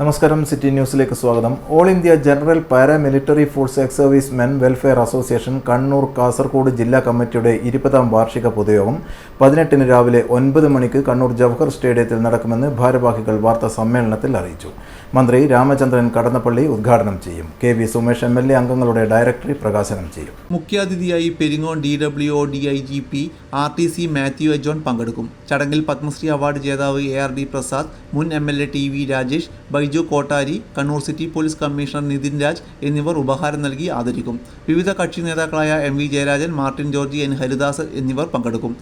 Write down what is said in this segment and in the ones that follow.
നമസ്കാരം സിറ്റി ന്യൂസിലേക്ക് സ്വാഗതം. All India general paramilitary force ex service men welfare association Kannur Kasaragod ജില്ലാ കമ്മിറ്റിയുടെ ഇരുപതാം വാർഷിക പൊതുയോഗം പതിനെട്ടിന് രാവിലെ ഒൻപത് മണിക്ക് കണ്ണൂർ ജവഹർ സ്റ്റേഡിയത്തിൽ നടക്കുമെന്ന് ഭാരവാഹികൾ വാർത്താ സമ്മേളനത്തിൽ അറിയിച്ചു. മന്ത്രി രാമചന്ദ്രൻ കടന്നപ്പള്ളി ഉദ്ഘാടനം ചെയ്യും. K V Sumesh M L A അംഗങ്ങളുടെ ഡയറക്ടറി പ്രകാശനം ചെയ്യും. മുഖ്യാതിഥിയായി Peringom D W O D I G P R T C Mathew A John പങ്കെടുക്കും. ചടങ്ങിൽ പത്മശ്രീ അവാർഡ് ജേതാവ് എ ആർ ഡി പ്രസാദ് മുൻ M L A T V Rajesh Baiju Kottari Kannur city police commissioner Nithin Raj എന്നിവർ ഉപഹാരം നൽകി ആദരിക്കും. വിവിധ കക്ഷി നേതാക്കളായ M V Jayarajan Martin George N Haridas എന്നിവർ പങ്കെടുക്കും.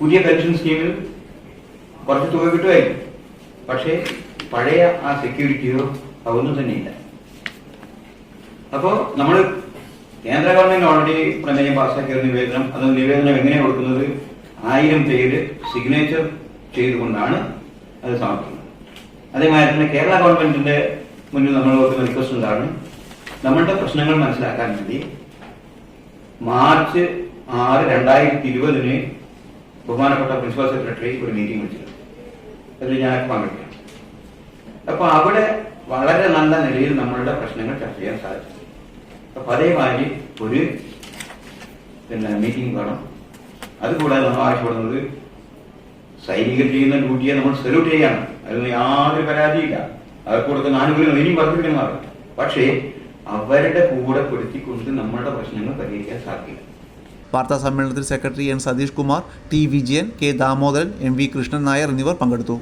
പുതിയ പെൻഷൻ സ്കീമിൽ കുറച്ച് തുക കിട്ടുമായിരിക്കും പക്ഷേ പഴയ ആ സെക്യൂരിറ്റിയോ അതൊന്നും തന്നെയില്ല അപ്പോൾ നമ്മൾ കേന്ദ്ര ഗവൺമെന്റ് ഓൾറെഡി പ്രമേയം പാസ്സാക്കിയ ഒരു നിവേദനം അത് നിവേദനം എങ്ങനെ കൊടുക്കുന്നത്? ആയിരം പേര് സിഗ്നേച്ചർ ചെയ്തുകൊണ്ടാണ് അത് സമർപ്പിക്കുന്നത്. അതേമാതിരി തന്നെ കേരള ഗവൺമെന്റിന്റെ മുന്നിൽ നമ്മൾ ഒരു റിക്വസ്റ്റ് ഉണ്ടാകും നമ്മളുടെ പ്രശ്നങ്ങൾ മനസ്സിലാക്കാൻ വേണ്ടി മാർച്ച് ആറ് രണ്ടായിരത്തി ഇരുപതിന് ബഹുമാനപ്പെട്ട പ്രിൻസിപ്പൽ സെക്രട്ടറി ഒരു മീറ്റിംഗ് വിളിച്ചിട്ടുണ്ട് അതിൽ ഞാൻ പങ്കെടുക്കാം അപ്പൊ അവിടെ വളരെ നല്ല നിലയിൽ നമ്മളുടെ പ്രശ്നങ്ങൾ ചർച്ച ചെയ്യാൻ സാധിച്ചു. അപ്പൊ അതേമാതിരി ഒരു പിന്നെ മീറ്റിംഗ് വേണം. അതുകൂടാതെ നമ്മൾ ആവശ്യപ്പെടുന്നത് സൈനികർ ചെയ്യുന്ന ഡ്യൂട്ടിയെ നമ്മൾ സല്യൂട്ട് ചെയ്യണം. അതിന് യാതൊരു പരാതിയില്ല. അവർക്ക് കൊടുക്കുന്ന ആനുകൂല്യങ്ങൾ ഇനിയും വർദ്ധിപ്പിക്കണമാണ് പക്ഷേ അവരുടെ കൂടെ പെടുത്തിക്കൊണ്ട് നമ്മളുടെ പ്രശ്നങ്ങൾ പരിഹരിക്കാൻ സാധിക്കില്ല. വാർത്താ സമ്മേളനത്തിൽ secretary N Satheesh Kumar T Vijayan K Damodaran M V Krishnan Nair എന്നിവർ പങ്കെടുത്തു.